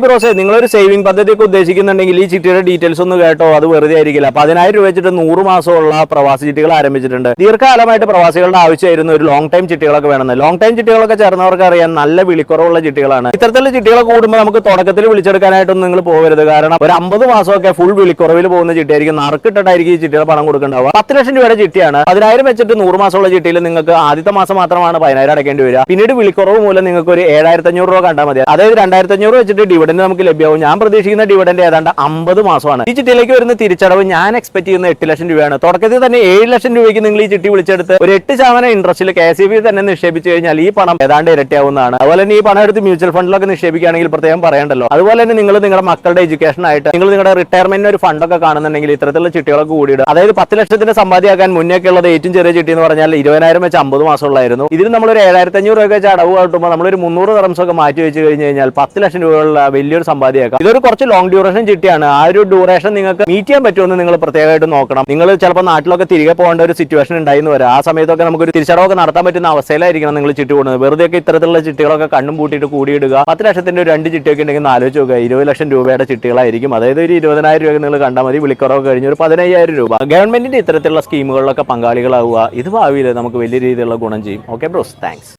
Hi ബ്രോസേ നിങ്ങളൊരു saving പദ്ധതിയൊക്കെ ഉദ്ദേശിക്കുന്നുണ്ടെങ്കിൽ ഈ ചിട്ടിയുടെ details ഒന്ന് കേട്ടോ. അത് വെറുതെ ആയിരിക്കില്ല. പതിനായിരം രൂപ വെച്ചിട്ട് നൂറ് മാസമുള്ള പ്രവാസി ചിട്ടികൾ ആരംഭിച്ചിട്ടുണ്ട്. ദീർഘകാലമായിട്ട് പ്രവാസികളുടെ ആവശ്യമായിരുന്നു ഒരു ലോങ് ടൈം ചിട്ടികളൊക്കെ വേണമെന്ന്. ലോങ് ടൈം ചിട്ടികളൊക്കെ ചേർന്നവർക്ക് അറിയാം നല്ല വിളിക്കുറവുള്ള ചിട്ടികളാണ്. ഇത്തരത്തിലുള്ള ചിട്ടികളെ കൂടുമ്പോൾ നമുക്ക് തുടക്കത്തിൽ വിളിച്ചെടുക്കാനായിട്ടൊന്നും നിങ്ങൾ പോകരുത്. കാരണം ഒരു അമ്പത് മാസമൊക്കെ ഫുൾ വിളിക്കുറവിൽ പോകുന്ന ചിട്ടിയായിരിക്കും. നറുക്കിട്ടിട്ടായിരിക്കും ഈ ചിട്ടികൾ പണം കൊടുക്കേണ്ടാവുക പത്ത് ലക്ഷം രൂപയുടെ ചിട്ടിയാണ്. പതിനായിരം വെച്ചിട്ട് നൂറ് മാസമുള്ള ചിട്ടിയിൽ നിങ്ങൾക്ക് ആദ്യത്തെ മാസം മാത്രമാണ് പതിനായിരം അടക്കേണ്ടി വരിക. പിന്നീട് വിളിക്കുറവ് മൂലം നിങ്ങൾക്ക് ഒരു ഏഴായിരത്തി അഞ്ഞൂറ് രൂപ കണ്ടാൽ മതി. അതായത് രണ്ടായിരത്തി അഞ്ഞൂറ് വെച്ചിട്ട് ഡിവിഡൻഡ് നമുക്ക് ലഭ്യമാവും. ഞാൻ പ്രതീക്ഷിക്കുന്ന ഡിവിഡൻഡ് ഏതാണ്ട് അമ്പത് മാസമാണ്. ഈ ചിട്ടിയിലേക്ക് വരുന്ന തിരിച്ചടവ് ഞാൻ എക്സ്പെക്ട് ചെയ്യുന്ന എട്ട് ലക്ഷം രൂപയാണ്. തുടക്കത്തിൽ തന്നെ ഏഴ് ലക്ഷം രൂപയ്ക്ക് നിങ്ങൾ ഈ ചിട്ടി വിളിച്ചെടുത്ത് ഒരു എട്ട് ശതമാനം ഇൻട്രസ്റ്റിൽ കെ സി ബി തന്നെ നിക്ഷേപിച്ചു കഴിഞ്ഞാൽ ഈ പണം ഏതാണ്ട് ഇരട്ടിയാവുന്നതാണ്. അതുപോലെ തന്നെ ഈ പണം എടുത്ത് മ്യൂച്വൽ ഫണ്ടിലൊക്കെ നിക്ഷേപിക്കുകയാണെങ്കിൽ പ്രത്യേകം പറയണ്ടല്ലോ. അതുപോലെ തന്നെ നിങ്ങൾ നിങ്ങളുടെ മക്കളുടെ എഡ്യൂക്കേഷൻ ആയിട്ട് നിങ്ങൾ നിങ്ങളുടെ റിട്ടയർമെന്റിന് ഒരു ഫണ്ടൊക്കെ കാണുന്നുണ്ടെങ്കിൽ ഇത്തരത്തിലുള്ള ചിട്ടികളൊക്കെ കൂടിയിടും അതായത് പത്ത് ലക്ഷത്തിന്റെ സമ്പാദിയാക്കാൻ മുന്നേ ഉള്ളത് ഏറ്റവും ചെറിയ ചിട്ടി എന്ന് പറഞ്ഞാൽ ഇരുപതിനായിരം വെച്ച് അമ്പത് മാസമുള്ളായിരുന്നു. ഇതിൽ നമ്മൾ ഒരു ഏഴായിരത്തി അഞ്ഞൂറ് രൂപ വെച്ച് അടവ് കാട്ടുമ്പോൾ നമ്മളൊരു മുന്നൂറ് തറംസൊക്കെ മാറ്റി വെച്ച് കഴിഞ്ഞ് കഴിഞ്ഞാൽ പത്ത് ലക്ഷം രൂപയുള്ള വലിയൊരു സമ്പാദ്യമാക്കാം. ഇതൊരു കുറച്ച് ലോങ് ഡ്യൂറേഷൻ ചിട്ടിയാണ്. ആ ഒരു ഡ്യൂറേഷൻ നിങ്ങൾക്ക് മീറ്റ് ചെയ്യാൻ പറ്റുമെന്ന് നിങ്ങൾ പ്രത്യേകമായിട്ട് നോക്കണം. നിങ്ങൾ ചിലപ്പോൾ നാട്ടിലൊക്കെ തിരികെ പോകേണ്ട ഒരു സിറ്റുവേഷൻ ഉണ്ടായിരുന്നു വരാം. ആ സമയത്തൊക്കെ നമുക്കൊരു തിരിച്ചടവൊക്കെ നടത്താൻ പറ്റുന്ന അവസ്ഥയിലായിരിക്കണം നിങ്ങൾ ചിട്ടി കൂടുന്നത്. വെറുതെ ഒക്കെ ഇത്തരത്തിലുള്ള ചിട്ടികളൊക്കെ കണ്ണും പൂട്ടിയിട്ട് കൂടിയിടുക. പത്ത് ലക്ഷത്തിന്റെ ഒരു രണ്ട് ചിട്ടിയൊക്കെ ഉണ്ടെങ്കിൽ ആലോചിച്ച് നോക്കുക. ഇരുപത് ലക്ഷം രൂപയുടെ ചിട്ടികളായിരിക്കും. അതായത് ഒരു ഇരുപതിനായിരം രൂപ നിങ്ങൾ കണ്ടാൽ മതി. വിളിക്കുറവ് കഴിഞ്ഞ് ഒരു പതിനയ്യായിരം രൂപ. ഗവൺമെന്റിന്റെ ഇത്തരത്തിലുള്ള സ്കീമുകളിലൊക്കെ പങ്കാളികളാവുക. ഇത് ഭാവിയിൽ നമുക്ക് വലിയ രീതിയിലുള്ള ഗുണം ചെയ്യും. Okay bros thanks